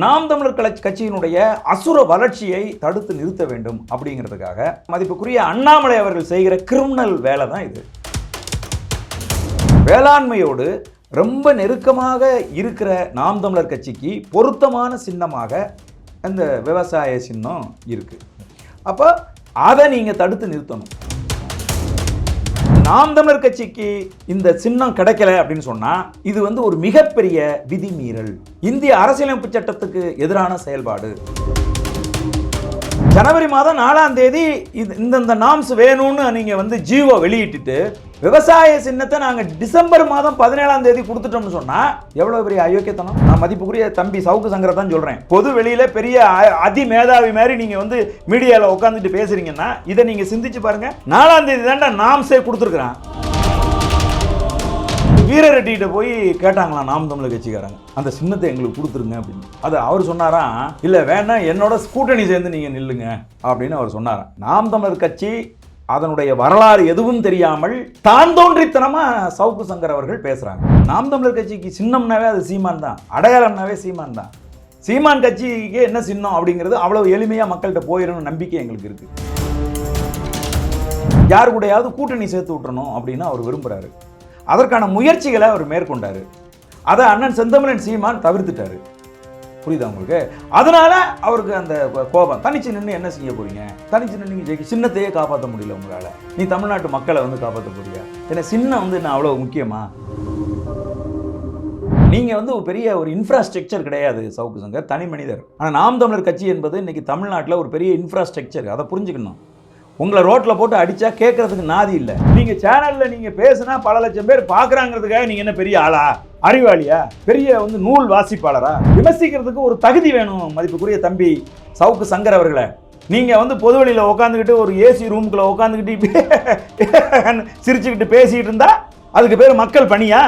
நாம் தமிழர் கட்சி கட்சியினுடைய அசுர வளர்ச்சியை தடுத்து நிறுத்த வேண்டும் அப்படிங்கிறதுக்காக மதிப்புக்குரிய அண்ணாமலை அவர்கள் செய்கிற கிரிமினல் வேலை தான் இது. வேளாண்மையோடு ரொம்ப நெருக்கமாக இருக்கிற நாம் தமிழர் கட்சிக்கு பொருத்தமான சின்னமாக அந்த விவசாய சின்னம் இருக்கு. அப்போ அதை நீங்கள் தடுத்து நிறுத்தணும். நாம் தமிழர் கட்சிக்கு இந்த சின்னம் கிடைக்கல அப்படின்னு சொன்னா இது வந்து ஒரு மிகப்பெரிய விதிமீறல். இந்திய அரசியலமைப்பு சட்டத்துக்கு எதிரான செயல்பாடு. ஜனவரி மாதம் நாலாம் தேதி இது இந்தந்த நாம்ஸ் வேணும்னு நீங்கள் வந்து ஜீவோ வெளியிட்டுட்டு விவசாய சின்னத்தை நாங்கள் டிசம்பர் மாதம் பதினேழாம் தேதி கொடுத்துட்டோம்னு சொன்னால் எவ்வளோ பெரிய அயோக்கியத்தனம்? நான் மதிப்புக்குரிய தம்பி சவுக்கு சங்கரை தான் சொல்கிறேன் பொது வெளியில் பெரிய அ- அதி மேதாவி மாதிரி நீங்கள் வந்து மீடியாவில் உட்காந்துட்டு பேசுறீங்கன்னா இதை நீங்கள் சிந்திச்சு பாருங்கள் நாலாம் தேதி தாண்டா நாம்ஸே கொடுத்துருக்குறான். வீரரெட்டிகிட்ட போய் கேட்டாங்களாம் நாம் தமிழர் கட்சிக்காரங்க. அந்த சின்னத்தை எங்களுக்கு கொடுத்துருங்க அப்படின்னு. அது அவர் சொன்னாராம் இல்லை வேணாம் என்னோட கூட்டணி சேர்ந்து நீங்கள் நில்லுங்க அப்படின்னு அவர் சொன்னாராம். நாம் தமிழர் கட்சி அதனுடைய வரலாறு எதுவும் தெரியாமல் தான் தோன்றித்தனமாக சவுக்கு சங்கர் அவர்கள் பேசுகிறாங்க நாம் தமிழர் கட்சிக்கு சின்னம்னாவே அது சீமான் தான் அடையாளம்னாவே சீமான் தான். சீமான் கட்சிக்கு என்ன சின்னம் அப்படிங்கிறது அவ்வளோ எளிமையாக மக்கள்கிட்ட போயிடணும் நம்பிக்கை எங்களுக்கு இருக்குது யாரு கூடயாவது கூட்டணி சேர்த்து விட்டுறணும் அப்படின்னு அவர் விரும்புகிறாரு அதற்கான முயற்சிகளை அவர் மேற்கொண்டாரு. அதை அண்ணன் செந்தமிழன் சீமான் தவிர்த்துட்டாரு. புரியுதா உங்களுக்கு? அதனால அவருக்கு அந்த கோபம். தனிச்சு நின்று என்ன செய்ய போறீங்க? தனிச்சு நின்று நீங்க ஜெயிக்க சின்னத்தையே காப்பாற்ற முடியல உங்களால. நீ தமிழ்நாட்டு மக்களை வந்து காப்பாற்ற போறியா? ஏன்னா சின்னம் வந்து என்ன அவ்வளவு முக்கியமா? நீங்க வந்து ஒரு பெரிய ஒரு இன்ஃப்ராஸ்ட்ரக்சர் கிடையாது சவுக்கு சங்கர். தனி மனிதர். ஆனால் நாம் தமிழர் கட்சி என்பது இன்னைக்கு தமிழ்நாட்டில் ஒரு பெரிய இன்ஃப்ராஸ்ட்ரக்சர் அதை புரிஞ்சுக்கணும். உங்களை ரோட்டில் போட்டு அடித்தா கேட்கறதுக்கு நாதி இல்லை. நீங்கள் சேனலில் நீங்கள் பேசுனா பல லட்சம் பேர் பார்க்குறாங்கிறதுக்காக நீங்கள் என்ன பெரிய ஆளா? அறிவாளியா? பெரிய வந்து நூல் வாசிப்பாளரா? விமர்சிக்கிறதுக்கு ஒரு தகுதி வேணும் மதிப்புக்குரிய தம்பி சவுக்கு சங்கர் அவர்களை. நீங்கள் வந்து பொதுவெளியில் உட்காந்துக்கிட்டு ஒரு ஏசி ரூமுக்குள்ளே உட்காந்துக்கிட்டு சிரிச்சுக்கிட்டு பேசிக்கிட்டு இருந்தா அதுக்கு பேர் மக்கள் பணியா?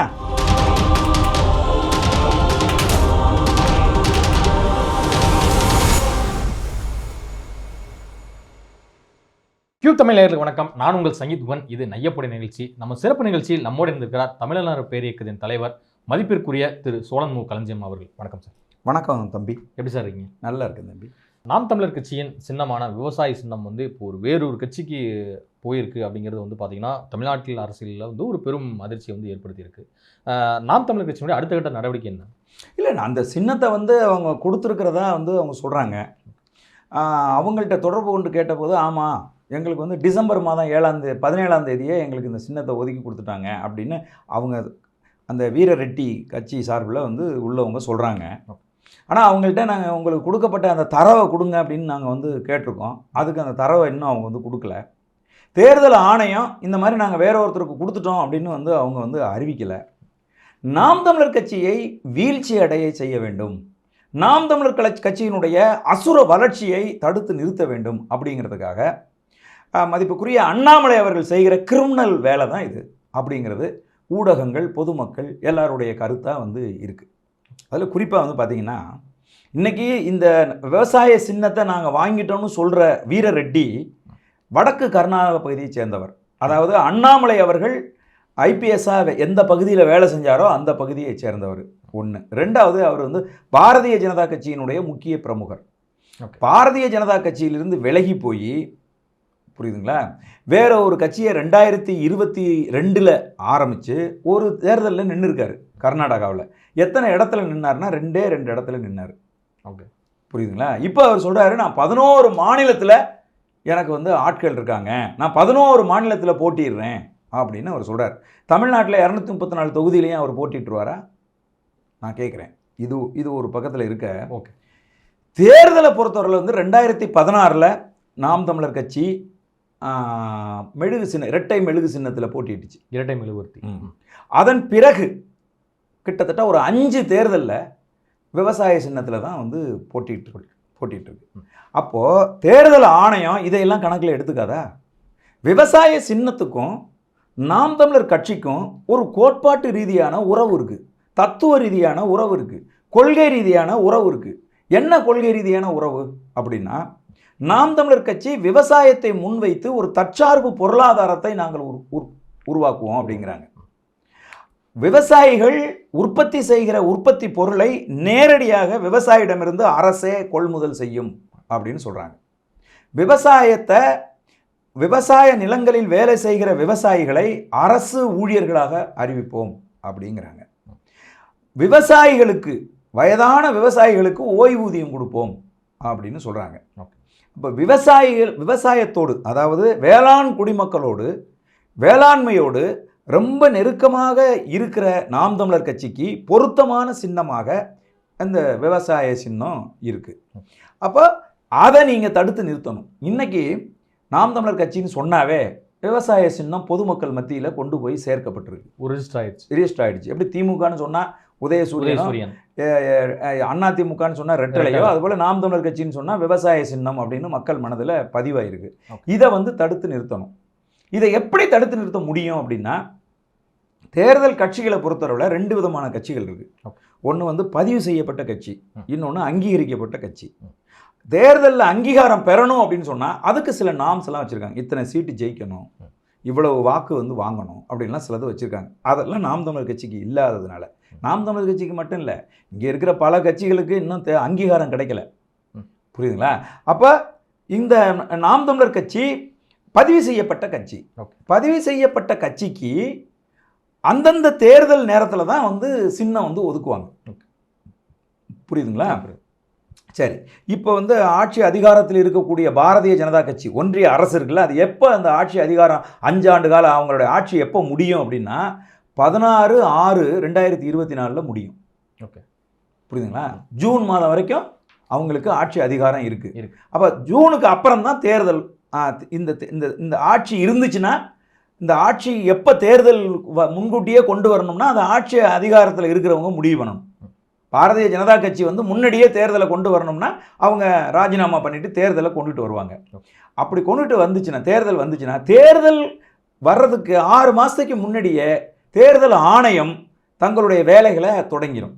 கியூ தமிழ் நேயர்களுக்கு வணக்கம். நான் உங்கள் சங்கீத் குவன் இது நையப்பொடி நிகழ்ச்சி. நம்ம சிறப்பு நிகழ்ச்சியில் நம்மோடு இருந்திருக்கிறார் தமிழர் பேரியக்கத்தின் தலைவர் மதிப்பிற்குரிய திரு சோழன் மு. களஞ்சியம் அவர்கள். வணக்கம் சார். வணக்கம் தம்பி. எப்படி சார் இருக்கீங்க? நல்லா இருக்கு தம்பி. நாம் தமிழர் கட்சியின் சின்னமான விவசாய சின்னம் வந்து இப்போ ஒரு வேறொரு கட்சிக்கு போயிருக்கு அப்படிங்கிறது வந்து பார்த்தீங்கன்னா தமிழ்நாட்டில் அரசியலில் வந்து ஒரு பெரும் அதிர்ச்சியை வந்து ஏற்படுத்தியிருக்கு. நாம் தமிழர் கட்சியினுடைய அடுத்த கட்ட நடவடிக்கை என்ன? இல்லை அந்த சின்னத்தை வந்து அவங்க கொடுத்துருக்கிறதா வந்து அவங்க சொல்கிறாங்க அவங்கள்ட்ட தொடர்பு கொண்டு கேட்டபோது ஆமாம் எங்களுக்கு வந்து டிசம்பர் மாதம் ஏழாம் தேதி பதினேழாம் தேதியே எங்களுக்கு இந்த சின்னத்தை ஒதுக்கி கொடுத்துட்டாங்க அப்படின்னு அவங்க அந்த வீர ரெட்டி கட்சி சார்பில் வந்து உள்ளவங்க சொல்கிறாங்க ஆனால் அவங்கள்ட்ட நாங்கள் உங்களுக்கு கொடுக்கப்பட்ட அந்த தரவை கொடுங்க அப்படின்னு நாங்கள் வந்து கேட்டிருக்கோம். அதுக்கு அந்த தரவை இன்னும் அவங்க வந்து கொடுக்கல. தேர்தல் ஆணையம் இந்த மாதிரி நாங்கள் வேற ஒருத்தருக்கு கொடுத்துட்டோம் அப்படின்னு வந்து அவங்க வந்து அறிவிக்கலை. நாம் தமிழர் கட்சியை வீழ்ச்சி அடைய செய்ய வேண்டும். நாம் தமிழர் கட்சி கட்சியினுடைய அசுர வளர்ச்சியை தடுத்து நிறுத்த வேண்டும் அப்படிங்கிறதுக்காக மதிப்புக்குரிய அண்ணாமலை அவர்கள் செய்கிற கிரிமினல் வேலை தான் இது அப்படிங்கிறது ஊடகங்கள் பொதுமக்கள் எல்லாருடைய கருத்தாக வந்து இருக்குது அதில் குறிப்பாக வந்து பார்த்தீங்கன்னா இன்னைக்கு இந்த விவசாய சின்னத்தை நாங்கள் வாங்கிட்டோம்னு சொல்கிற வீரரெட்டி வடக்கு கர்நாடக பகுதியைச் சேர்ந்தவர். அதாவது அண்ணாமலை அவர்கள் ஐபிஎஸ்ஸாக எந்த பகுதியில் வேலை செஞ்சாரோ அந்த பகுதியைச் சேர்ந்தவர் ஒன்று ரெண்டாவது அவர் வந்து பாரதிய ஜனதா கட்சியினுடைய முக்கிய பிரமுகர். பாரதிய ஜனதா கட்சியிலிருந்து விலகி போய் புரியுதுங்களா? வேற ஒரு கட்சியை ரெண்டாயிரத்தி இருபத்தி ரெண்டில் ஆரம்பித்து ஒரு தேர்தலில் நின்று இருக்காரு கர்நாடகாவில். எத்தனை இடத்துல நின்னார்னா ரெண்டே ரெண்டு இடத்துல நின்னார். Okay. புரியுதுங்களா? இப்போ அவர் சொல்கிறாரு நான் பதினோரு மாநிலத்தில் எனக்கு வந்து ஆட்கள் இருக்காங்க. நான் பதினோரு மாநிலத்தில் போட்டிடுறேன் அப்படின்னு அவர் சொல்கிறார் தமிழ்நாட்டில் இரநூத்தி முப்பத்தி நாலு தொகுதியிலையும் அவர் போட்டிட்டுருவாரா நான் கேட்குறேன் இது இது ஒரு பக்கத்தில் இருக்க ஓகே. தேர்தலை பொறுத்தவரையில் வந்து ரெண்டாயிரத்தி பதினாறில் நாம் தமிழர் கட்சி மெழுகு சின்ன இரட்டை மெழுகு சின்னத்தில் போட்டிட்டுச்சு இரட்டை மெழுகுவர்த்தி. அதன் பிறகு கிட்டத்தட்ட ஒரு அஞ்சு தேர்தலில் விவசாய சின்னத்தில் தான் வந்து போட்டிட்டு போட்டிட்டு இருக்கு. அப்போது தேர்தல் ஆணையம் இதையெல்லாம் கணக்கில் எடுத்துக்காதா? விவசாய சின்னத்துக்கும் நாம் தமிழர் கட்சிக்கும் ஒரு கோட்பாட்டு ரீதியான உறவு இருக்குது தத்துவ ரீதியான உறவு இருக்குது கொள்கை ரீதியான உறவு இருக்குது என்ன கொள்கை ரீதியான உறவு அப்படின்னா நாம் தமிழர் கட்சி விவசாயத்தை முன்வைத்து ஒரு தற்சார்பு பொருளாதாரத்தை நாங்கள் உரு- உரு- உருவாக்குவோம் அப்படிங்கிறாங்க. விவசாயிகள் உற்பத்தி செய்கிற உற்பத்தி பொருளை நேரடியாக விவசாயிடமிருந்து அரசே கொள்முதல் செய்யும் அப்படின்னு சொல்கிறாங்க விவசாயத்தை விவசாய நிலங்களில் வேலை செய்கிற விவசாயிகளை அரசு ஊழியர்களாக அறிவிப்போம் அப்படிங்கிறாங்க. விவசாயிகளுக்கு வயதான விவசாயிகளுக்கு ஓய்வூதியம் கொடுப்போம் அப்படின்னு சொல்கிறாங்க இப்போ விவசாயிகள் விவசாயத்தோடு அதாவது வேளாண் குடிமக்களோடு வேளாண்மையோடு ரொம்ப நெருக்கமாக இருக்கிற நாம் தமிழர் கட்சிக்கு பொருத்தமான சின்னமாக அந்த விவசாய சின்னம் இருக்குது அப்போ அதை நீங்கள் தடுத்து நிறுத்தணும். இன்னைக்கு நாம் தமிழர் கட்சின்னு சொன்னாவே விவசாய சின்னம் பொதுமக்கள் மத்தியில் கொண்டு போய் சேர்க்கப்பட்டிருக்கு. ஒரு ரெஜிஸ்டர் ஆயிடுச்சு. ரிஜிஸ்டர் ஆயிடுச்சு. எப்படி திமுகன்னு சொன்னால் உதயசூரியன் உதயசூரியன் அண்ணா திமுகன்னு சொன்னால் ரெட்டலையோ ரெட்டலை. அதுபோல் நாம் தமிழர் கட்சின்னு சொன்னால் விவசாய சின்னம் அப்படின்னு மக்கள் மனதில் பதிவாயிருக்கு. இதை வந்து தடுத்து நிறுத்தணும் இதை எப்படி தடுத்து நிறுத்த முடியும் அப்படின்னா தேர்தல் கட்சிகளை பொறுத்தளவில் ரெண்டு விதமான கட்சிகள் இருக்கு Okay. ஒன்று வந்து பதிவு செய்யப்பட்ட கட்சி. இன்னொன்று அங்கீகரிக்கப்பட்ட கட்சி. தேர்தலில் அங்கீகாரம் பெறணும் அப்படின்னு சொன்னால் அதுக்கு சில நாம்ஸ் எல்லாம் வச்சுருக்காங்க இத்தனை சீட்டு ஜெயிக்கணும். இவ்வளவு வாக்கு வந்து வாங்கணும் அப்படின்லாம் சிலது வச்சுருக்காங்க. அதெல்லாம் நாம் தமிழர் கட்சிக்கு இல்லாததுனால. நாம் தமிழர் கட்சிக்கு மட்டும் இல்லை இங்கே இருக்கிற பல கட்சிகளுக்கு இன்னும் தே- அங்கீகாரம் கிடைக்கல. புரியுதுங்களா? அப்போ இந்த நாம் தமிழர் கட்சி பதிவு செய்யப்பட்ட கட்சி. பதிவு செய்யப்பட்ட கட்சிக்கு அந்தந்த தேர்தல் நேரத்தில் தான் வந்து சின்னம் வந்து ஒதுக்குவாங்க. புரியுதுங்களா? சரி இப்போ வந்து ஆட்சி அதிகாரத்தில் இருக்கக்கூடிய பாரதிய ஜனதா கட்சி ஒன்றிய அரசு இருக்குல்ல அது எப்போ அந்த ஆட்சி அதிகாரம் அஞ்சு ஆண்டு காலம் அவங்களுடைய ஆட்சி எப்போ முடியும் அப்படின்னா பதினாறு ஆறு ரெண்டாயிரத்தி இருபத்தி நாலில் முடியும். ஓகே. புரியுதுங்களா? ஜூன் மாதம் வரைக்கும் அவங்களுக்கு ஆட்சி அதிகாரம் இருக்குது இருக்கு. அப்போ ஜூனுக்கு அப்புறம் தான் தேர்தல் இந்த இந்த இந்த ஆட்சி இருந்துச்சுன்னா இந்த ஆட்சி எப்போ தேர்தல் வ- முன்கூட்டியே கொண்டு வரணும்னா அந்த ஆட்சி அதிகாரத்தில் இருக்கிறவங்க முடிவு பண்ணணும். பாரதிய ஜனதா கட்சி வந்து முன்னாடியே தேர்தலை கொண்டு வரணும்னா அவங்க ராஜினாமா பண்ணிவிட்டு தேர்தலை கொண்டுட்டு வருவாங்க. அப்படி கொண்டுட்டு வந்துச்சுன்னா தேர்தல் வந்துச்சுன்னா தேர்தல் வர்றதுக்கு ஆறு மாதத்துக்கு முன்னாடியே தேர்தல் ஆணையம் தங்களுடைய வேலைகளை தொடங்கிடும்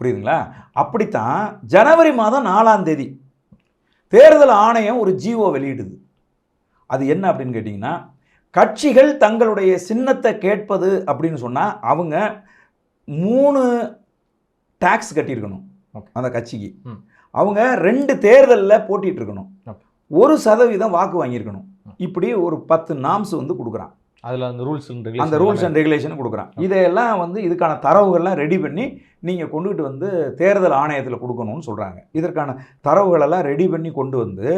புரியுதுங்களா? அப்படித்தான் ஜனவரி மாதம் நாலாம் தேதி தேர்தல் ஆணையம் ஒரு ஜிஓ வெளியிடுது. அது என்ன அப்படின்னு கேட்டிங்கன்னா கட்சிகள் தங்களுடைய சின்னத்தை கேட்பது அப்படின்னு சொன்னால் அவங்க மூணு டாக்ஸ் கட்டியிருக்கணும். அந்த கட்சிக்கு. அவங்க ரெண்டு தேர்தலில் போட்டிட்டு இருக்கணும். ஒரு சதவீதம் வாக்கு வாங்கியிருக்கணும். இப்படி ஒரு பத்து நாம்ஸ் வந்து கொடுக்குறான். அதுல அந்த ரூல்ஸ் அந்த ரூல்ஸ் அண்ட் ரெகுலேஷன் கொடுக்குறான். இதையெல்லாம் வந்து இதுக்கான தரவுகள்லாம் ரெடி பண்ணி நீங்கள் கொண்டுகிட்டு வந்து தேர்தல் ஆணையத்தில் கொடுக்கணும்னு சொல்கிறாங்க இதற்கான தரவுகளெல்லாம் ரெடி பண்ணி கொண்டு வந்து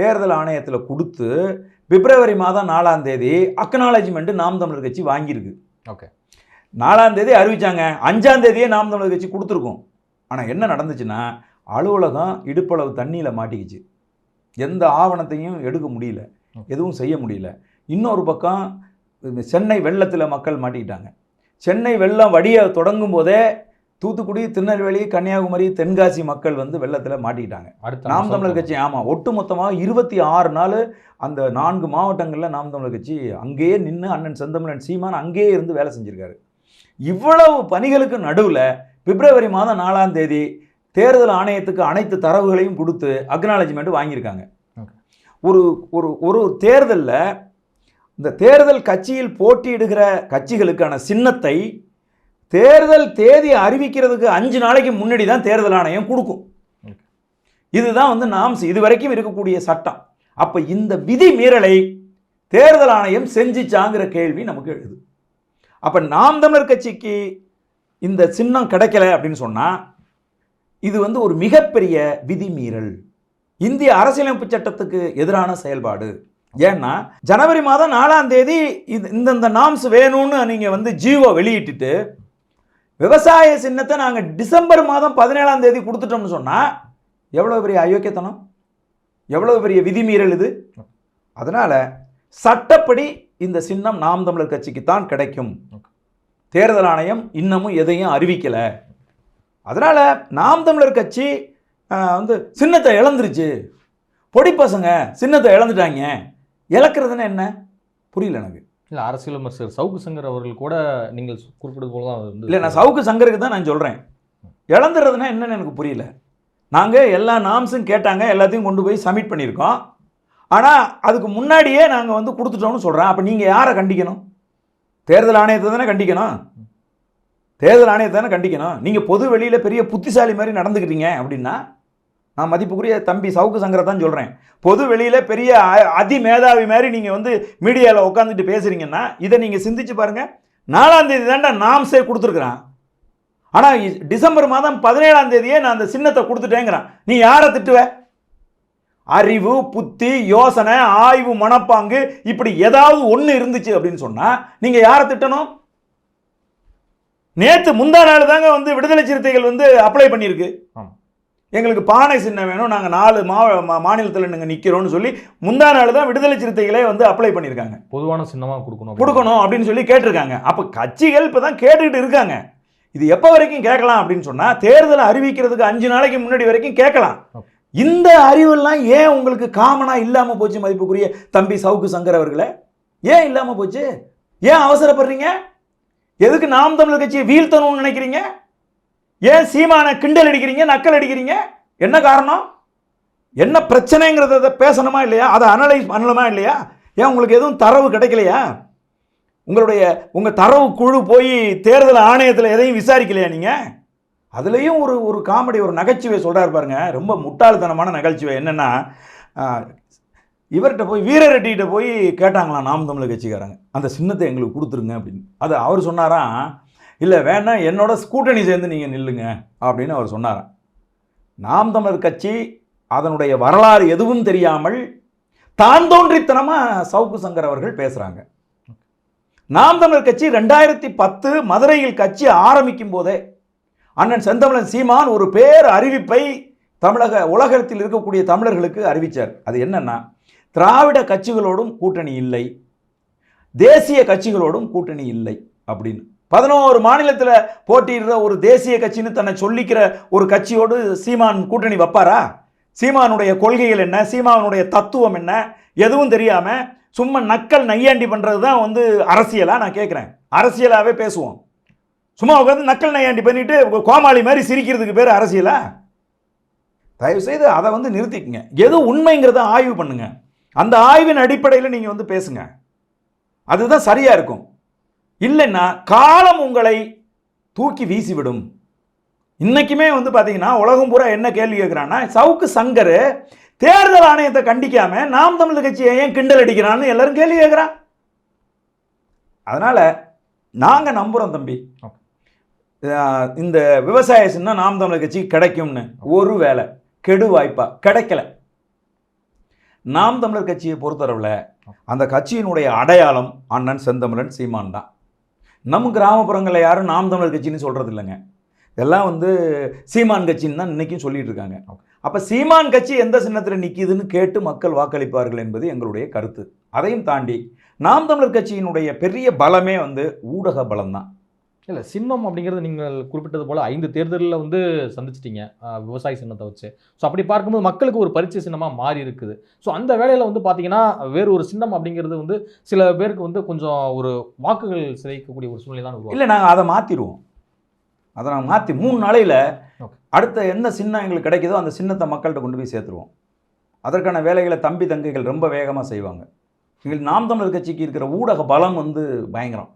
தேர்தல் ஆணையத்தில் கொடுத்து பிப்ரவரி மாதம் நாலாம் தேதி அக்னாலஜ்மெண்ட்டு நாம் தமிழர் கட்சி வாங்கியிருக்கு. ஓகே நாலாம் தேதி அறிவிச்சாங்க. அஞ்சாம் தேதியே நாம் தமிழர் கட்சி கொடுத்துருக்கோம். ஆனால் என்ன நடந்துச்சுன்னா அலுவலகம் இடுப்பளவு தண்ணியில் மாட்டிக்கிச்சு. எந்த ஆவணத்தையும் எடுக்க முடியல. எதுவும் செய்ய முடியல. இன்னொரு பக்கம் சென்னை வெள்ளத்தில் மக்கள் மாட்டிக்கிட்டாங்க. சென்னை வெள்ளம் வடிய தொடங்கும் போதே தூத்துக்குடி திருநெல்வேலி கன்னியாகுமரி தென்காசி மக்கள் வந்து வெள்ளத்தில் மாட்டிக்கிட்டாங்க. அடுத்த நாம் தமிழர் கட்சி ஆமாம் ஒட்டுமொத்தமாக இருபத்தி ஆறு நாள் அந்த நான்கு மாவட்டங்களில் நாம் தமிழர் கட்சி அங்கேயே நின்று அண்ணன் செந்தமிழன் சீமான் அங்கேயே இருந்து வேலை செஞ்சிருக்காரு. இவ்வளவு பணிகளுக்கு நடுவில் பிப்ரவரி மாதம் நாலாம் தேதி தேர்தல் ஆணையத்துக்கு அனைத்து தரவுகளையும் கொடுத்து அக்னாலஜ்மெண்ட் வாங்கியிருக்காங்க. ஒரு ஒரு ஒரு தேர்தலில் இந்த தேர்தல் கட்சியில் போட்டியிடுகிற கட்சிகளுக்கான சின்னத்தை தேர்தல் தேதி அறிவிக்கிறதுக்கு அஞ்சு நாளைக்கு முன்னாடி தான் தேர்தல் ஆணையம் கொடுக்கும். இதுதான் வந்து நாம் இது வரைக்கும் இருக்கக்கூடிய சட்டம் அப்போ இந்த விதி மீறலை தேர்தல் ஆணையம் செஞ்சுச்சாங்கிற கேள்வி நமக்கு எழுது அப்போ நாம் தமிழர் கட்சிக்கு இந்த சின்னம் கிடைக்கல அப்படின்னு சொன்னால் இது வந்து ஒரு மிகப்பெரிய விதிமீறல். இந்திய அரசியலமைப்பு சட்டத்துக்கு எதிரான செயல்பாடு. ஏன்னா ஜனவரி மாதம் நாலாம் தேதி இது இந்தந்த நாம்ஸ் வேணும்னு நீங்கள் வந்து ஜீவோ வெளியிட்டுட்டு விவசாய சின்னத்தை நாங்கள் டிசம்பர் மாதம் பதினேழாம் தேதி கொடுத்துட்டோம்னு சொன்னால் எவ்வளோ பெரிய அயோக்கியத்தனம்? எவ்வளோ பெரிய விதிமீறல் இது? அதனால் சட்டப்படி இந்த சின்னம் நாம் தமிழர் கட்சிக்கு தான் கிடைக்கும் தேர்தல் ஆணையம் இன்னமும் எதையும் அறிவிக்கலை. அதனால் நாம் தமிழர் கட்சி வந்து சின்னத்தை இழந்துருச்சு. பொடி பசங்க சின்னத்தை இழந்துட்டாங்க. இழக்கிறதுன்னா என்ன? புரியல எனக்கு. இல்ல அரசியல் விமர்சகர் சவுக்கு சங்கர் அவர்கள் கூட நீங்கள் குறிப்பிட்டது போல தான் இல்லை நான் சவுக்கு சங்கருக்கு தான் நான் சொல்கிறேன் இழந்துறதுன்னா என்னன்னு எனக்கு புரியல. நாங்கள் எல்லா நாம்ஸும் கேட்டாங்க எல்லாத்தையும் கொண்டு போய் சப்மிட் பண்ணியிருக்கோம். ஆனால் அதுக்கு முன்னாடியே நாங்கள் வந்து கொடுத்துட்டோம்னு சொல்கிறேன் அப்போ நீங்கள் யாரை கண்டிக்கணும்? தேர்தல் ஆணையத்தை தானே கண்டிக்கணும்? தேர்தல் ஆணையத்தை தானே கண்டிக்கணும்? நீங்கள் பொது வெளியில் பெரிய புத்திசாலி மாதிரி நடந்துக்கிட்டீங்க அப்படின்னா நான் மதிப்புக்குரிய தம்பி சவுக்கு சங்கரை தான் சொல்கிறேன் பொது வெளியில் பெரிய அ- அதி மேதாவி மாதிரி நீங்கள் வந்து மீடியாவில் உட்காந்துட்டு பேசுகிறீங்கன்னா இதை நீங்கள் சிந்திச்சு பாருங்கள் நாலாம் தேதி தாண்டா நாம் சே கொடுத்துருக்குறான் ஆனால் டிசம்பர் மாதம் பதினேழாம் தேதியே நான் அந்த சின்னத்தை கொடுத்துட்டேங்கிறான். நீ யாரை திட்டுவ? அறிவு புத்தி யோசனை ஆய்வு மனப்பாங்கு இப்படி ஏதாவது ஒன்று இருந்துச்சு அப்படின்னு சொன்னால் நீங்கள் யாரை திட்டணும்? நேற்று முந்தா நாள் தாங்க வந்து விடுதலை சிறுத்தைகள் வந்து அப்ளை பண்ணியிருக்கு. எங்களுக்கு பானை சின்னம் வேணும் நாங்கள் நாலு மா மாநிலத்தில் நாங்கள் நிற்கிறோம்னு சொல்லி முந்தா நாள் தான் விடுதலை சிறுத்தைகளே வந்து அப்ளை பண்ணியிருக்காங்க. பொதுவான சின்னமா கொடுக்கணும். கொடுக்கணும் அப்படின்னு சொல்லி கேட்டிருக்காங்க. அப்போ கட்சிகள் இப்போ தான் கேட்டுக்கிட்டு இருக்காங்க. இது எப்போ வரைக்கும் கேட்கலாம் அப்படின்னு சொன்னால் தேர்தலை அறிவிக்கிறதுக்கு அஞ்சு நாளைக்கு முன்னாடி வரைக்கும் கேட்கலாம். இந்த அறிவெல்லாம் ஏன் உங்களுக்கு காமனாக இல்லாமல் போச்சு மதிப்புக்குரிய தம்பி சவுக்கு சங்கர் அவர்களை? ஏன் இல்லாமல் போச்சு? ஏன் அவசரப்படுறீங்க? எதுக்கு நாம் தமிழர் கட்சியை வீழ்த்தணும்னு நினைக்கிறீங்க? ஏன் சீமான கிண்டல் அடிக்கிறீங்க நக்கல் அடிக்கிறீங்க? என்ன காரணம்? என்ன பிரச்சனைங்கிறத பேசணுமா இல்லையா? அதை அனலைஸ் பண்ணணுமா இல்லையா? ஏன் உங்களுக்கு எதுவும் தரவு கிடைக்கலையா? உங்களுடைய உங்கள் தரவு குழு போய் தேர்தல் ஆணையத்தில் எதையும் விசாரிக்கலையா நீங்கள் அதுலேயும் ஒரு ஒரு காமெடி ஒரு நகைச்சுவை சொல்கிறாரு பாருங்க. ரொம்ப முட்டாள்தனமான நகைச்சுவை என்னென்னா இவர்கிட்ட போய் வீரரெட்டிகிட்ட போய் கேட்டாங்களாம் நாம் தமிழர் கட்சிக்காரங்க அந்த சின்னத்தை எங்களுக்கு கொடுத்துருங்க அப்படின்னு. அது அவர் சொன்னாராம் இல்லை வேணா என்னோட கூட்டணி சேர்ந்து நீங்கள் நில்லுங்க அப்படின்னு அவர் சொன்னாராம் நாம் தமிழர் கட்சி அதனுடைய வரலாறு எதுவும் தெரியாமல் தான் தோன்றித்தனமாக சவுக்கு சங்கர் அவர்கள் பேசுகிறாங்க நாம் தமிழர் கட்சி ரெண்டாயிரத்தி பத்து மதுரையில் கட்சி ஆரம்பிக்கும் போதே அண்ணன் செந்தமிழன் சீமான் ஒரு பேர் அறிவிப்பை தமிழக உலகத்தில் இருக்கக்கூடிய தமிழர்களுக்கு அறிவித்தார் அது என்னன்னா திராவிட கட்சிகளோடும் கூட்டணி இல்லை தேசிய கட்சிகளோடும் கூட்டணி இல்லை அப்படின்னு. பதினோரு மாநிலத்தில் போட்டியிடுற ஒரு தேசிய கட்சின்னு தன்னை சொல்லிக்கிற ஒரு கட்சியோடு சீமான் கூட்டணி வைப்பாரா? சீமானுடைய கொள்கைகள் என்ன? சீமானுடைய தத்துவம் என்ன? எதுவும் தெரியாமல் சும்மா நக்கல் நையாண்டி பண்ணுறது தான் வந்து அரசியலாக நான் கேட்குறேன் அரசியலாகவே பேசுவோம். சும்மா உட்காந்து நக்கல் நையாண்டி பண்ணிட்டு கோமாளி மாதிரி சிரிக்கிறதுக்கு பேர் அரசியலா? தயவு செய்து அதை வந்து நிறுத்திக்கங்க. எது உண்மைங்கிறத ஆய்வு பண்ணுங்க. அந்த ஆய்வின் அடிப்படையில் நீங்கள் வந்து பேசுங்க. அதுதான் சரியாக இருக்கும். இல்லைன்னா காலம் உங்களை தூக்கி வீசிவிடும். இன்றைக்குமே வந்து பார்த்தீங்கன்னா உலகம் பூரா என்ன கேள்வி கேட்குறான்னா சவுக்கு சங்கர் தேர்தல் ஆணையத்தை கண்டிக்காம நாம் தமிழர் கட்சியை ஏன் கிண்டல் அடிக்கிறான்னு எல்லாரும் கேள்வி கேட்குறான் அதனால் நாங்கள் நம்புகிறோம் தம்பி. ஓகே. இந்த விவசாய சின்ன நாம் தமிழர் கட்சி கிடைக்கும்னு. ஒரு வேலை கெடு வாய்ப்பா. கிடைக்கல. நாம் தமிழர் கட்சியை பொறுத்தளவில் அந்த கட்சியினுடைய அடையாளம் அண்ணன் செந்தமிழன் சீமான் தான். நம்ம கிராமப்புறங்களில் யாரும் நாம் தமிழர் கட்சின்னு சொல்கிறது இல்லைங்க. எல்லாம் வந்து சீமான் கட்சின்னு தான் இன்றைக்கும் சொல்லிட்டு இருக்காங்க. அப்போ சீமான் கட்சி எந்த சின்னத்தில் நிற்கிதுன்னு கேட்டு மக்கள் வாக்களிப்பார்கள் என்பது எங்களுடைய கருத்து. அதையும் தாண்டி நாம் தமிழர் கட்சியினுடைய பெரிய பலமே வந்து ஊடக பலம் தான். இல்ல சின்னம் அப்படிங்கிறது நீங்கள் குறிப்பிட்டது போல ஐந்து தேர்தலில் வந்து சந்திச்சிட்டீங்க விவசாய சின்னத்தை வச்சு. ஸோ அப்படி பார்க்கும்போது மக்களுக்கு ஒரு பரிச்சை சின்னமா மாறி இருக்குது. ஸோ அந்த வேலையில வந்து பாத்தீங்கன்னா வேறு ஒரு சின்னம் அப்படிங்கிறது வந்து சில பேருக்கு வந்து கொஞ்சம் ஒரு வாக்குகள் சிதைக்கக்கூடிய ஒரு சூழ்நிலை தான் இல்லை நாங்கள் அதை மாற்றிடுவோம் அதை நாங்கள் மாற்றி மூணு நாளையில். அடுத்த எந்த சின்னம் எங்களுக்கு கிடைக்குதோ அந்த சின்னத்தை மக்கள்கிட்ட கொண்டு போய் சேர்த்துருவோம். அதற்கான வேலைகளை தம்பி தங்கைகள் ரொம்ப வேகமாக செய்வாங்க. எங்களுக்கு நாம் தமிழர் கட்சிக்கு இருக்கிற ஊடக பலம் வந்து பயங்கரம்.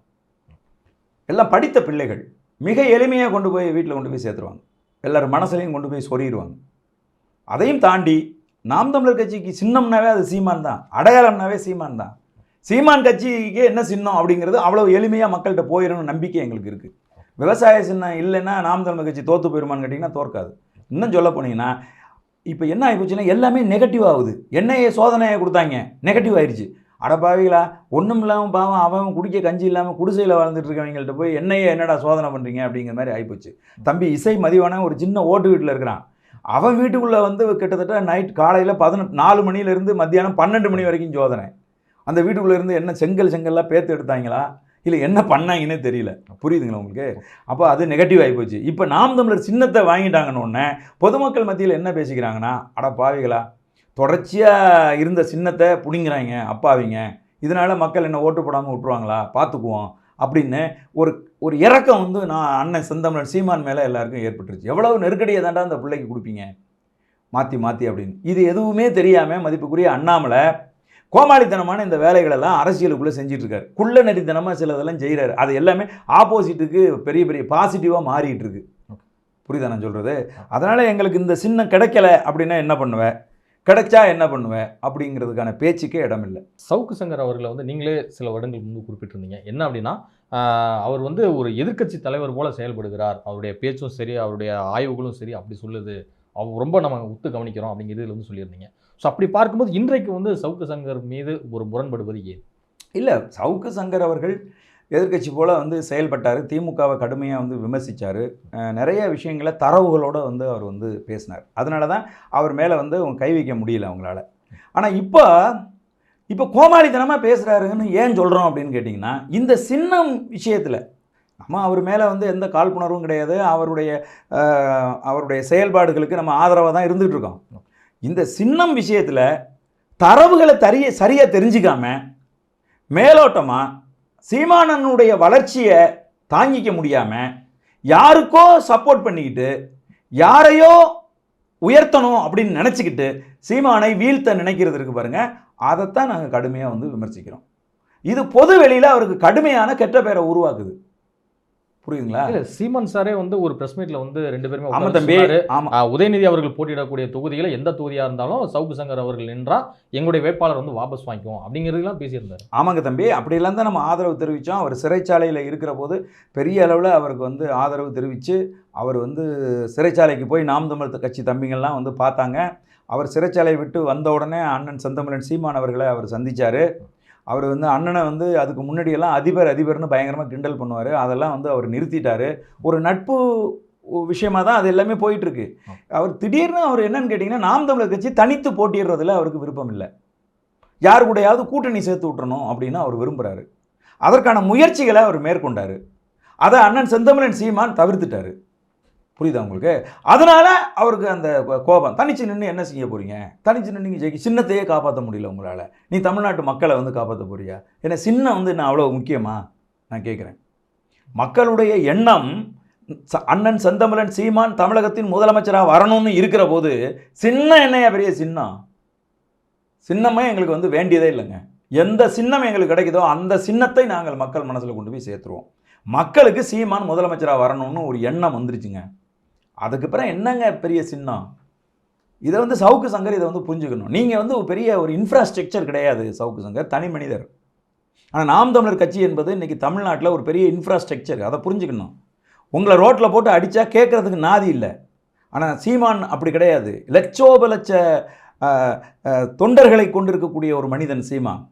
எல்லாம் படித்த பிள்ளைகள் மிக எளிமையாக கொண்டு போய் வீட்டில் கொண்டு போய் சேர்த்துருவாங்க. எல்லாரும் மனசுலையும் கொண்டு போய் சொறிடுவாங்க அதையும் தாண்டி நாம் தமிழர் கட்சிக்கு சின்னம்னாவே அது சீமான் தான். அடையாளம்னாவே சீமான் தான். சீமான் கட்சிக்கு என்ன சின்னம் அப்படிங்கிறது அவ்வளோ எளிமையாக மக்கள்கிட்ட போயிடணும் நம்பிக்கை எங்களுக்கு இருக்குது விவசாய சின்னம் இல்லைன்னா நாம் தமிழர் கட்சி தோற்று போயிருமான்னு கேட்டிங்கன்னா தோற்காது. இன்னும் சொல்ல போனீங்கன்னா இப்போ என்ன ஆகிப்போச்சுன்னா எல்லாமே நெகட்டிவ் ஆகுது. என்னையே சோதனையை கொடுத்தாங்க. நெகட்டிவ் ஆயிடுச்சு அடப்பாவிகளா ஒன்றும் இல்லாமல் பாவம் அவன் குடிக்க கஞ்சி இல்லாமல் குடிசையில் வாழ்ந்துட்டு இருக்கவங்கள்ட்ட போய் என்னையே என்னடா சோதனை பண்ணுறீங்க அப்படிங்கிற மாதிரி ஆகிப்போச்சு தம்பி இசை மதிவான ஒரு சின்ன ஓட்டு வீட்டில் இருக்கிறான். அவன் வீட்டுக்குள்ளே வந்து கிட்டத்தட்ட நைட் காலையில் பதினெட்டு நாலு மணிலேருந்து மத்தியானம் பன்னெண்டு மணி வரைக்கும் சோதனை. அந்த வீட்டுக்குள்ளேருந்து என்ன செங்கல் செங்கல்லாம் பேத்து எடுத்தாங்களா? இல்லை என்ன பண்ணாங்கன்னே தெரியல. புரியுதுங்களா உங்களுக்கு? அப்போ அது நெகட்டிவ் ஆகிப்போச்சு இப்போ நாம் தமிழர் சின்னத்தை வாங்கிட்டாங்கன்னு உடனே பொதுமக்கள் மத்தியில் என்ன பேசிக்கிறாங்கன்னா அட பாவிகளா தொடர்ச்சியாக இருந்த சின்னத்தை பிடிங்கிறாங்க அப்பாவிங்க. இதனால மக்கள் என்ன ஓட்டு போடாமல் விட்டுருவாங்களா? பார்த்துக்குவோம் அப்படின்னு ஒரு ஒரு இறக்கம் வந்து நான் அண்ணன் செந்தமிழன் சீமான் மேலே எல்லாருக்கும் ஏற்பட்டுருச்சு. எவ்வளவு நெருக்கடியை தாண்டா அந்த பிள்ளைக்கு கொடுப்பீங்க? மாற்றி மாற்றி அப்படின்னு. இது எதுவுமே தெரியாமல் மதிப்புக்குரிய அண்ணாமலை கோமாளித்தனமான இந்த வேலைகளெல்லாம் அரசியலுக்குள்ளே செஞ்சிட்ருக்காரு. குள்ள நெறித்தனமாக சிலதெல்லாம் செய்கிறாரு அது எல்லாமே ஆப்போசிட்டுக்கு பெரிய பெரிய பாசிட்டிவாக மாறிட்டு இருக்கு புரியுதா நான் சொல்கிறது அதனால் எங்களுக்கு இந்த சின்னம் கிடைக்கல அப்படின்னா என்ன பண்ணுவேன் கிடைச்சா என்ன பண்ணுவேன் அப்படிங்கிறதுக்கான பேச்சுக்கே இடம் இல்லை சவுக்கு சங்கர் அவர்களை வந்து நீங்களே சில வருடங்கள் முன்பு குறிப்பிட்டிருந்தீங்க. என்ன அப்படின்னா அவர் வந்து ஒரு எதிர்க்கட்சி தலைவர் போல செயல்படுகிறார். அவருடைய பேச்சும் சரி அவருடைய ஆய்வுகளும் சரி அப்படி சொல்லுது. அவர் ரொம்ப நம்ம உத்து கவனிக்கிறோம் அப்படிங்கிறது வந்து சொல்லியிருந்தீங்க. ஸோ அப்படி பார்க்கும்போது இன்றைக்கு வந்து சவுக்கு சங்கர் மீது ஒரு முரண்படுவது ஏன்? இல்லை சவுக்கு சங்கர் அவர்கள் எதிர்க்கட்சி போல் வந்து செயல்பட்டார். திமுகவை கடுமையாக வந்து விமர்சித்தார் நிறைய விஷயங்களை தரவுகளோடு வந்து அவர் வந்து பேசினார். அதனால தான் அவர் மேலே வந்து அவங்க கை வைக்க முடியல அவங்களால. ஆனால் இப்போ இப்போ கோமாளித்தனமாக பேசுகிறாருன்னு ஏன் சொல்கிறோம் அப்படின்னு கேட்டிங்கன்னா இந்த சின்னம் விஷயத்தில் நம்ம அவர் மேலே வந்து எந்த காழ்ப்புணர்வும் கிடையாது. அவருடைய அவருடைய செயல்பாடுகளுக்கு நம்ம ஆதரவாக தான் இருந்துகிட்ருக்கோம் இந்த சின்னம் விஷயத்தில் தரவுகளை தரிய சரியாக தெரிஞ்சுக்காம மேலோட்டமாக சீமானனுடைய வளர்ச்சியை தாங்கிக்க முடியாமல் யாருக்கோ சப்போர்ட் பண்ணிக்கிட்டு யாரையோ உயர்த்தணும் அப்படின்னு நினச்சிக்கிட்டு சீமானை வீழ்த்த நினைக்கிறது இருக்கு பாருங்கள் அதைத்தான் நாங்கள் கடுமையாக வந்து விமர்சிக்கிறோம். இது பொது வெளியில் அவருக்கு கடுமையான கெட்ட பேரை உருவாக்குது. புரியுதுங்களா? இல்ல சீமான் சாரே வந்து ஒரு பிரஸ் மீட்ல வந்து ரெண்டு பேருமே தம்பி. ஆமாம் ஆஹ், உதயநிதி அவர்கள் போட்டியிடக்கூடிய தொகுதியில எந்த தொகுதியா இருந்தாலும் சவுக்கு சங்கர் அவர்கள் நின்றா எங்களுடைய வேட்பாளர் வந்து வாபஸ் வாங்கிக்குவோம் அப்படிங்கிறதுலாம் பேசியிருந்தாரு. ஆமாங்க தம்பி. அப்படிலாம் தான் நம்ம ஆதரவு தெரிவித்தோம் அவர் சிறைச்சாலையில் இருக்கிற போது பெரிய அளவில் அவருக்கு வந்து ஆதரவு தெரிவித்து அவர் வந்து சிறைச்சாலைக்கு போய் நாம் தமிழ் கட்சி தம்பிங்கள்லாம் வந்து பார்த்தாங்க. அவர் சிறைச்சாலை விட்டு வந்த உடனே அண்ணன் செந்தமிழன் சீமான் அவர்களை அவர் சந்திச்சார். அவர் வந்து அண்ணனை வந்து அதுக்கு முன்னாடியெல்லாம் அதிபர் அதிபர்னு பயங்கரமாக கிண்டல் பண்ணுவார். அதெல்லாம் வந்து அவர் நிறுத்திட்டாரு. ஒரு நட்பு விஷயமா தான் அது எல்லாமே போயிட்டுருக்கு. அவர் திடீர்னு அவர் என்னன்னு கேட்டிங்கன்னா நாம் தமிழர் கட்சி தனித்து போட்டியிடுறதுல அவருக்கு விருப்பம் இல்லை. யார் கூடயாவது கூட்டணி சேர்த்து விட்டுறணும் அப்படின்னு அவர் விரும்புகிறாரு அதற்கான முயற்சிகளை அவர் மேற்கொண்டார். அதை அண்ணன் செந்தமிழன் சீமான் தவிர்த்துட்டாரு. புரியுதா உங்களுக்கு? அதனால அவருக்கு அந்த கோபம். தனிச்சு நின்று என்ன செய்ய போறீங்க? தனிச்சு நின்று நீங்கள் ஜெயிக்க சின்னத்தையே காப்பாற்ற முடியல உங்களால். நீ தமிழ்நாட்டு மக்களை வந்து காப்பாற்ற போறியா? ஏன்னா சின்னம் வந்து நான் அவ்வளோ முக்கியமா? நான் கேட்குறேன் மக்களுடைய எண்ணம் ச- அண்ணன் செந்தமிழன் சீமான் தமிழகத்தின் முதலமைச்சராக வரணும்னு இருக்கிற போது சின்னம் என்னையா பெரிய சின்னம்? சின்னமே எங்களுக்கு வந்து வேண்டியதே இல்லைங்க. எந்த சின்னம் எங்களுக்கு கிடைக்குதோ அந்த சின்னத்தை நாங்கள் மக்கள் மனசில் கொண்டு போய் சேர்த்துருவோம். மக்களுக்கு சீமான் முதலமைச்சராக வரணும்னு ஒரு எண்ணம் வந்துருச்சுங்க. அதுக்கப்புறம் என்னங்க பெரிய சின்னம்? இதை வந்து சவுக்கு சங்கர் இதை வந்து புரிஞ்சுக்கணும். நீங்கள் வந்து ஒரு பெரிய ஒரு இன்ஃப்ராஸ்ட்ரக்சர் கிடையாது சவுக்கு சங்கர் தனி மனிதர். ஆனால் நாம் தமிழர் கட்சி என்பது இன்றைக்கி தமிழ்நாட்டில் ஒரு பெரிய இன்ஃப்ராஸ்ட்ரக்சர் அதை புரிஞ்சுக்கணும். உங்களை ரோட்டில் போட்டு அடித்தா கேட்குறதுக்கு நாதி இல்லை. ஆனால் சீமான் அப்படி கிடையாது. லட்சோப லட்ச தொண்டர்களை கொண்டிருக்கக்கூடிய ஒரு மனிதன் சீமான்.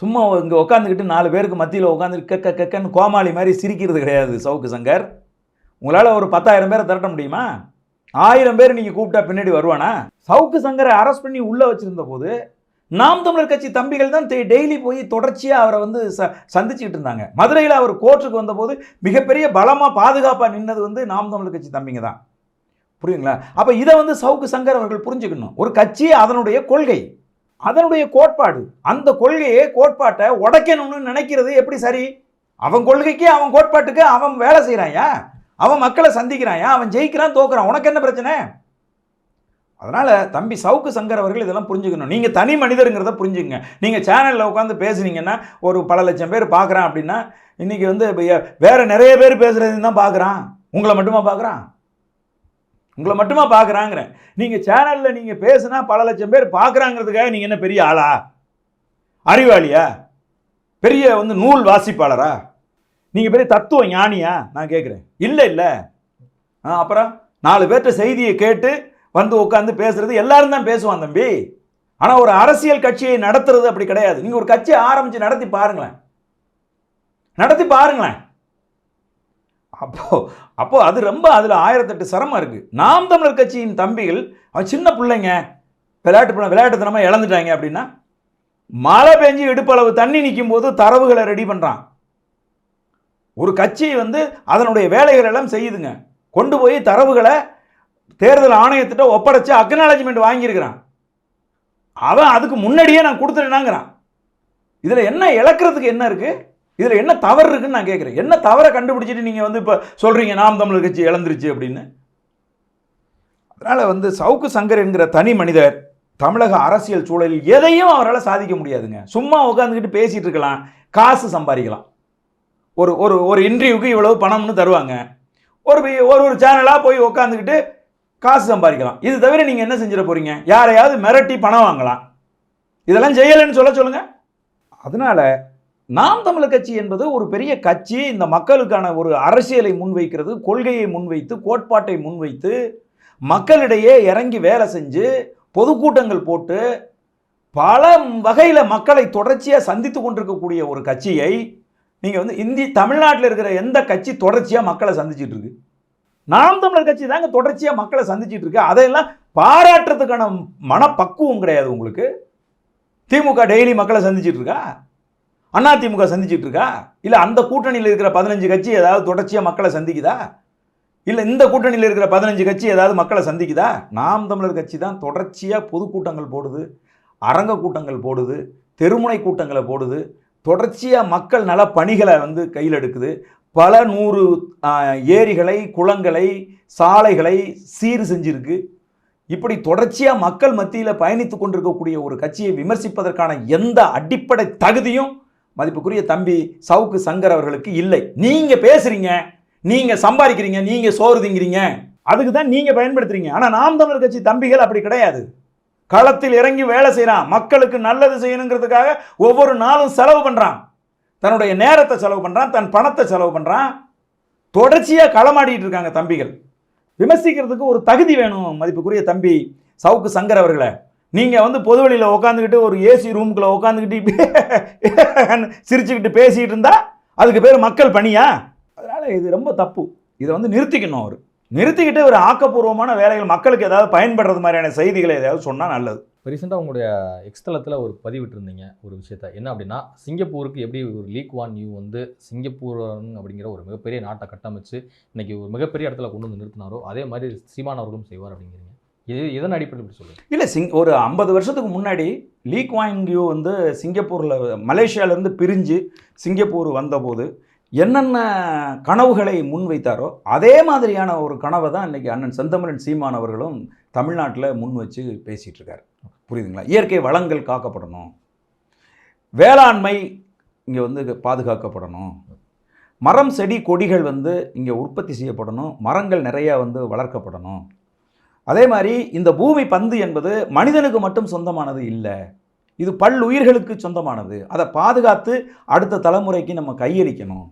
சும்மா இங்கே உட்காந்துக்கிட்டு நாலு பேருக்கு மத்தியில் உட்காந்து கக்க கக்கன்னு கோமாளி மாதிரி சிரிக்கிறது கிடையாது சவுக்கு சங்கர். உங்களால் ஒரு பத்தாயிரம் பேரை திரட்ட முடியுமா? ஆயிரம் பேர் நீங்கள் கூப்பிட்டா பின்னாடி வருவானா? சவுக்கு சங்கரை அரெஸ்ட் பண்ணி உள்ளே வச்சுருந்த போது நாம் தமிழர் கட்சி தம்பிகள் தான் டெய்லி போய் தொடர்ச்சியாக அவரை வந்து ச சந்திச்சுக்கிட்டு இருந்தாங்க. மதுரையில் அவர் கோர்ட்டுக்கு வந்தபோது மிகப்பெரிய பலமாக பாதுகாப்பாக நின்னது வந்து நாம் தமிழர் கட்சி தம்பிங்க தான். புரியுங்களா அப்போ இதை வந்து சவுக்கு சங்கர் அவர்கள் புரிஞ்சுக்கணும். ஒரு கட்சி அதனுடைய கொள்கை. அதனுடைய கோட்பாடு. அந்த கொள்கையை கோட்பாட்டை உடைக்கணும்னு நினைக்கிறது எப்படி சரி? அவன் கொள்கைக்கு அவன் கோட்பாட்டுக்கு அவன் வேலை செய்கிறாயா அவன் மக்களை சந்திக்கிறாயா அவன் ஜெயிக்கிறான் தோக்குறான்? உனக்கு என்ன பிரச்சனை? அதனால் தம்பி சவுக்கு சங்கர் அவர்கள் இதெல்லாம் புரிஞ்சுக்கணும். நீங்கள் தனி மனிதருங்கிறத புரிஞ்சுக்கங்க நீங்கள் சேனலில் உட்காந்து பேசுனீங்கன்னா ஒரு பல லட்சம் பேர் பார்க்குறான் அப்படின்னா இன்றைக்கி வந்து வேறு வேற நிறைய பேர் பேசுகிறது தான் பார்க்குறான். உங்களை மட்டுமா பார்க்குறான்? உங்களை மட்டுமா பார்க்குறாங்கிறேன் நீங்கள் சேனலில் நீங்கள் பேசுனா பல லட்சம் பேர் பார்க்குறாங்கிறதுக்காக நீங்கள் என்ன பெரிய ஆளா? அறிவாளியா? பெரிய வந்து நூல் வாசிப்பாளரா? நீங்கள் பெரிய தத்துவ ஞானியா? நான் கேட்குறேன் இல்லை இல்லை. ஆ அப்புறம் நாலு பேர்கிட்ட செய்தியை கேட்டு வந்து உட்காந்து பேசுறது எல்லாரும் தான் பேசுவான் தம்பி. ஆனால் ஒரு அரசியல் கட்சியை நடத்துறது அப்படி கிடையாது. நீங்கள் ஒரு கட்சியை ஆரம்பித்து நடத்தி பாருங்களேன். நடத்தி பாருங்களேன். அப்போ அப்போ அது ரொம்ப அதில் ஆயிரத்தெட்டு சிரமம் இருக்குது நாம் தமிழர் கட்சியின் தம்பிகள் அவன் சின்ன பிள்ளைங்க விளையாட்டு பிள்ளை விளையாட்டுத்தனமாக இழந்துட்டாங்க அப்படின்னா மழை பெஞ்சு இடுப்பளவு தண்ணி நிற்கும் போது தரவுகளை ரெடி பண்ணுறான் ஒரு கட்சி வந்து அதனுடைய வேலைகள் எல்லாம் செய்யுதுங்க. கொண்டு போய் தரவுகளை தேர்தல் ஆணையத்திட்ட ஒப்படைச்சு அக்னாலஜ்மெண்ட் வாங்கியிருக்கிறான். அவன் அதுக்கு முன்னாடியே நான் கொடுத்துட்டேனாங்கிறான். இதில் என்ன இழக்கிறதுக்கு என்ன இருக்குது இதில் என்ன தவறு இருக்குன்னு நான் கேட்குறேன். என்ன தவறை கண்டுபிடிச்சிட்டு நீங்கள் வந்து இப்போ சொல்கிறீங்க நாம் தமிழர் கட்சி இழந்துருச்சு அப்படின்னு? அதனால் வந்து சவுக்கு சங்கர் என்கிற தனி மனிதர் தமிழக அரசியல் சூழலில் எதையும் அவரால் சாதிக்க முடியாதுங்க. சும்மா உட்காந்துக்கிட்டு பேசிகிட்டு இருக்கலாம் காசு சம்பாதிக்கலாம். ஒரு ஒரு ஒரு இன்டர்வியூக்கு இவ்வளவு பணம்னு தருவாங்க. ஒரு ஒரு ஒரு சேனலாக போய் உட்காந்துக்கிட்டு காசு சம்பாதிக்கலாம். இது தவிர நீங்கள் என்ன செஞ்சிட போறீங்க? யாரையாவது மிரட்டி பணம் வாங்கலாம். இதெல்லாம் செய்யலைன்னு சொல்ல சொல்லுங்க. அதனால நாம் தமிழர் கட்சி என்பது ஒரு பெரிய கட்சி. இந்த மக்களுக்கான ஒரு அரசியலை முன்வைக்கிறது கொள்கையை முன்வைத்து கோட்பாட்டை முன்வைத்து மக்களிடையே இறங்கி வேலை செஞ்சு பொதுக்கூட்டங்கள் போட்டு பல வகையில் மக்களை தொடர்ச்சியாக சந்தித்து கொண்டிருக்கக்கூடிய ஒரு கட்சியை நீங்கள் வந்து இந்தி தமிழ்நாட்டில் இருக்கிற எந்த கட்சி தொடர்ச்சியாக மக்களை சந்திச்சுட்டு இருக்கு? நாம் தமிழர் கட்சி தாங்க தொடர்ச்சியாக மக்களை சந்திச்சுட்டு இருக்கு. அதையெல்லாம் பாராட்டுறதுக்கான மனப்பக்குவம் கிடையாது உங்களுக்கு. திமுக டெய்லி மக்களை சந்திச்சுட்டு இருக்கா? அண்ணா திமுக சந்திச்சுட்டு இருக்கா? இல்லை அந்த கூட்டணியில் இருக்கிற பதினஞ்சு கட்சி ஏதாவது தொடர்ச்சியாக மக்களை சந்திக்குதா? இல்லை இந்த கூட்டணியில் இருக்கிற பதினஞ்சு கட்சி ஏதாவது மக்களை சந்திக்குதா? நாம் தமிழர் கட்சி தான் தொடர்ச்சியாக பொதுக்கூட்டங்கள் போடுது அரங்க கூட்டங்கள் போடுது தெருமுனை கூட்டங்களை போடுது தொடர்ச்சியாக மக்கள் நல பணிகளை வந்து கையில் எடுக்குது. பல நூறு ஏரிகளை குளங்களை சாலைகளை சீர் செஞ்சிருக்கு. இப்படி தொடர்ச்சியாக மக்கள் மத்தியில் பயணித்து கொண்டிருக்கக்கூடிய ஒரு கட்சியை விமர்சிப்பதற்கான எந்த அடிப்படை தகுதியும் மதிப்புக்குரிய தம்பி சவுக்கு சங்கர் அவர்களுக்கு இல்லை. நீங்கள் பேசுகிறீங்க நீங்கள் சம்பாதிக்கிறீங்க நீங்கள் சோறு திங்கிறீங்க அதுக்கு தான் நீங்கள் பயன்படுத்துறீங்க. ஆனால் நாம் தமிழர் கட்சி தம்பிகள் அப்படி கிடையாது. களத்தில் இறங்கி வேலை செய்கிறான் மக்களுக்கு நல்லது செய்யணுங்கிறதுக்காக ஒவ்வொரு நாளும் செலவு பண்ணுறான் தன்னுடைய நேரத்தை செலவு பண்ணுறான் தன் பணத்தை செலவு பண்ணுறான் தொடர்ச்சியாக களமாடிட்டு இருக்காங்க தம்பிகள். விமர்சிக்கிறதுக்கு ஒரு தகுதி வேணும் மதிப்புக்குரிய தம்பி சவுக்கு சங்கர் அவர்களை. நீங்கள் வந்து பொதுவெளியில் உட்காந்துக்கிட்டு ஒரு ஏசி ரூமுக்குள்ளே உட்காந்துக்கிட்டு சிரிச்சுக்கிட்டு பேசிகிட்டு இருந்தா அதுக்கு பேர் மக்கள் பணியா? அதனால் இது ரொம்ப தப்பு. இதை வந்து நிறுத்திக்கணும் அவர். நிறுத்திக்கிட்டு ஒரு ஆக்கப்பூர்வமான வேலைகள் மக்களுக்கு ஏதாவது பயன்படுறது மாதிரியான செய்திகளை ஏதாவது சொன்னா நல்லது. இப்போ ரீசெண்டாக உங்களுடைய எக்ஸ் தளத்தில் ஒரு பதிவிட்டிருந்தீங்க ஒரு விஷயத்த. என்ன அப்படின்னா சிங்கப்பூருக்கு எப்படி ஒரு லீக் வான் நியூ வந்து சிங்கப்பூர் அப்படிங்கிற ஒரு மிகப்பெரிய நாட்டை கட்டமைச்சு இன்னைக்கு ஒரு மிகப்பெரிய இடத்துல கொண்டு வந்து நிறுத்தினாரோ அதே மாதிரி சீமான் அவர்களும் செய்வார் அப்படிங்கிறீங்க. இது இதன் அடிப்படையில் இப்படி சொல்லுங்க இல்லை சிங் ஒரு ஐம்பது வருஷத்துக்கு முன்னாடி லீக் வாங்கியூ வந்து சிங்கப்பூரில் மலேசியாவிலேருந்து பிரிஞ்சு சிங்கப்பூர் வந்தபோது என்னென்ன கனவுகளை முன்வைத்தாரோ அதே மாதிரியான ஒரு கனவை தான் இன்றைக்கி அண்ணன் செந்தமிழன் சீமான் அவர்களும் தமிழ்நாட்டில் முன் வச்சு பேசிகிட்டு இருக்காரு புரியுதுங்களா? இயற்கை வளங்கள் காக்கப்படணும். வேளாண்மை இங்கே வந்து பாதுகாக்கப்படணும். மரம் செடி கொடிகள் வந்து இங்கே உற்பத்தி செய்யப்படணும். மரங்கள் நிறையா வந்து வளர்க்கப்படணும். அதே மாதிரி இந்த பூமி பந்து என்பது மனிதனுக்கு மட்டும் சொந்தமானது இல்லை. இது பல்லுயிர்களுக்கு சொந்தமானது. அதை பாதுகாத்து அடுத்த தலைமுறைக்கு நம்ம கையளிக்கணும்.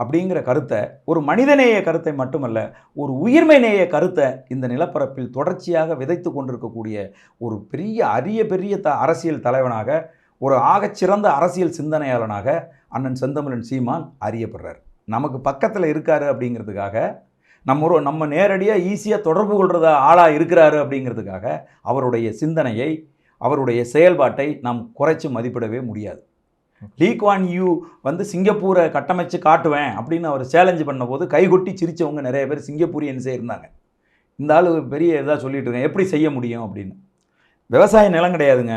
அப்படிங்கிற கருத்தை ஒரு மனிதநேய கருத்தை மட்டுமல்ல ஒரு உயிர்மை நேய கருத்தை இந்த நிலப்பரப்பில் தொடர்ச்சியாக விதைத்து கொண்டிருக்கக்கூடிய ஒரு பெரிய அரிய பெரிய த அரசியல் தலைவனாக ஒரு ஆகச்சிறந்த அரசியல் சிந்தனையாளனாக அண்ணன் செந்தமிழன் சீமான் அறியப்படுறார். நமக்கு பக்கத்தில் இருக்காரு அப்படிங்கிறதுக்காக நம்ம ஒரு நம்ம நேரடியாக ஈஸியாக தொடர்பு கொள்கிறத ஆளாக இருக்கிறாரு அப்படிங்கிறதுக்காக அவருடைய சிந்தனையை அவருடைய செயல்பாட்டை நாம் குறைச்சி மதிப்பிடவே முடியாது. லீக் யூ வந்து சிங்கப்பூரை கட்டமைச்சு காட்டுவேன் அப்படின்னு அவர் சேலஞ்சு பண்ணபோது கைகொட்டி சிரிச்சவங்க நிறைய பேர் சிங்கப்பூரியன்ஸே இருந்தாங்க. இந்த ஆள் பெரிய இதாக சொல்லிட்டு இருக்கேன் எப்படி செய்ய முடியும் அப்படின்னு. விவசாய நிலம் கிடையாதுங்க.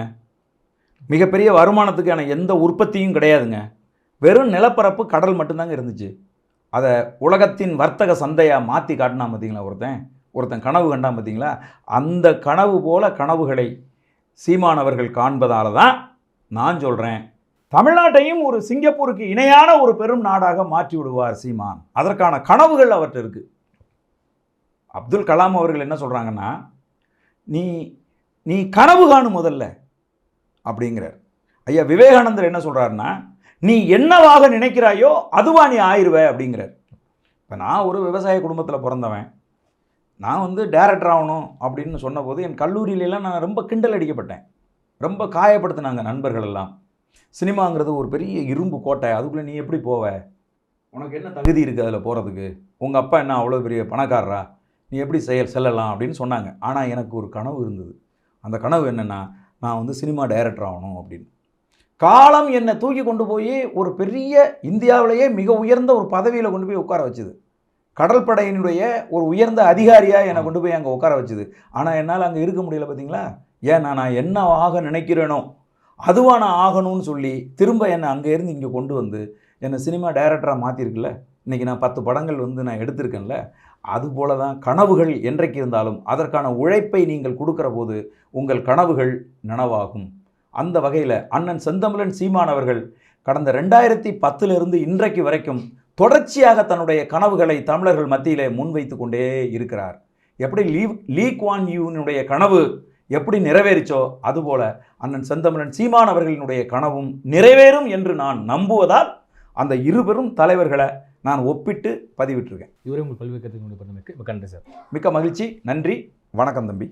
மிகப்பெரிய வருமானத்துக்கான எந்த உற்பத்தியும் கிடையாதுங்க. வெறும் நிலப்பரப்பு கடல் மட்டும்தாங்க இருந்துச்சு. அதை உலகத்தின் வர்த்தக சந்தையாக மாற்றி காட்டினா பார்த்தீங்களா ஒருத்தன்? ஒருத்தன் கனவு கண்டான் பார்த்தீங்களா அந்த கனவு போல கனவுகளை சீமானவர்கள் காண்பதால தான் நான் சொல்கிறேன் தமிழ்நாட்டையும் ஒரு சிங்கப்பூருக்கு இணையான ஒரு பெரும் நாடாக மாற்றி விடுவார் சீமான். அதற்கான கனவுகள் அவர்கிட்ட இருக்குது அப்துல் கலாம் அவர்கள் என்ன சொல்கிறாங்கன்னா நீ நீ கனவு காணும் முதல்ல அப்படிங்கிறார். ஐயா விவேகானந்தர் என்ன சொல்கிறாருன்னா நீ என்னவாக நினைக்கிறாயோ அதுவா நீ ஆயிருவ அப்படிங்கிறார். இப்போ நான் ஒரு விவசாய குடும்பத்தில் பிறந்தவன். நான் வந்து டேரக்டர் ஆகணும் அப்படின்னு சொன்னபோது என் கல்லூரியிலலாம் நான் ரொம்ப கிண்டல் அடிக்கப்பட்டேன். ரொம்ப காயப்படுத்தினாங்க நண்பர்கள் எல்லாம். சினிமாங்கிறது ஒரு பெரிய இரும்பு கோட்டை. அதுக்குள்ளே நீ எப்படி போவ? உனக்கு என்ன தகுதி இருக்குது அதில் போகிறதுக்கு உங்கள் அப்பா என்ன அவ்வளோ பெரிய பணக்காரரா? நீ எப்படி செயல் செல்லலாம் அப்படின்னு சொன்னாங்க. ஆனால் எனக்கு ஒரு கனவு இருந்தது. அந்த கனவு என்னென்னா நான் வந்து சினிமா டைரக்டர் ஆகணும் அப்படின்னு. காலம் என்னை தூக்கி கொண்டு போய் ஒரு பெரிய இந்தியாவிலேயே மிக உயர்ந்த ஒரு பதவியில் கொண்டு போய் உட்கார வச்சுது. கடல் படையினுடைய ஒரு உயர்ந்த அதிகாரியாக என்னை கொண்டு போய் அங்கே உட்கார வச்சுது. ஆனால் என்னால் அங்கே இருக்க முடியல பார்த்தீங்களா ஏன் நான் என்ன ஆக நினைக்கிறேனோ அதுவாக நான் ஆகணும்னு சொல்லி திரும்ப என்னை அங்கே இருந்து இங்கே கொண்டு வந்து என்னை சினிமா டைரக்டராக மாற்றிருக்குல்ல இன்றைக்கி நான் பத்து படங்கள் வந்து நான் எடுத்திருக்கேன்ல? அதுபோல தான் கனவுகள் என்றைக்கு இருந்தாலும் அதற்கான உழைப்பை நீங்கள் கொடுக்குற போது உங்கள் கனவுகள் நனவாகும். அந்த வகையில் அண்ணன் செந்தமிழன் சீமான் அவர்கள் கடந்த ரெண்டாயிரத்தி பத்திலிருந்து இன்றைக்கு வரைக்கும் தொடர்ச்சியாக தன்னுடைய கனவுகளை தமிழர்கள் மத்தியிலே முன்வைத்து கொண்டே இருக்கிறார். எப்படி லீ லீ குவான் யூனுடைய கனவு எப்படி நிறைவேறிச்சோ அதுபோல அண்ணன் செந்தமிழன் சீமான் அவர்களினுடைய கனவும் நிறைவேறும் என்று நான் நம்புவதால் அந்த இருவரும் தலைவர்களை நான் ஒப்பிட்டு பதிவிட்டிருக்கேன். இதுவரை உங்கள் பல்வேறு பண்ணமைக்கு மிக்க நன்றி சார் மிக்க மகிழ்ச்சி. நன்றி. வணக்கம் தம்பி.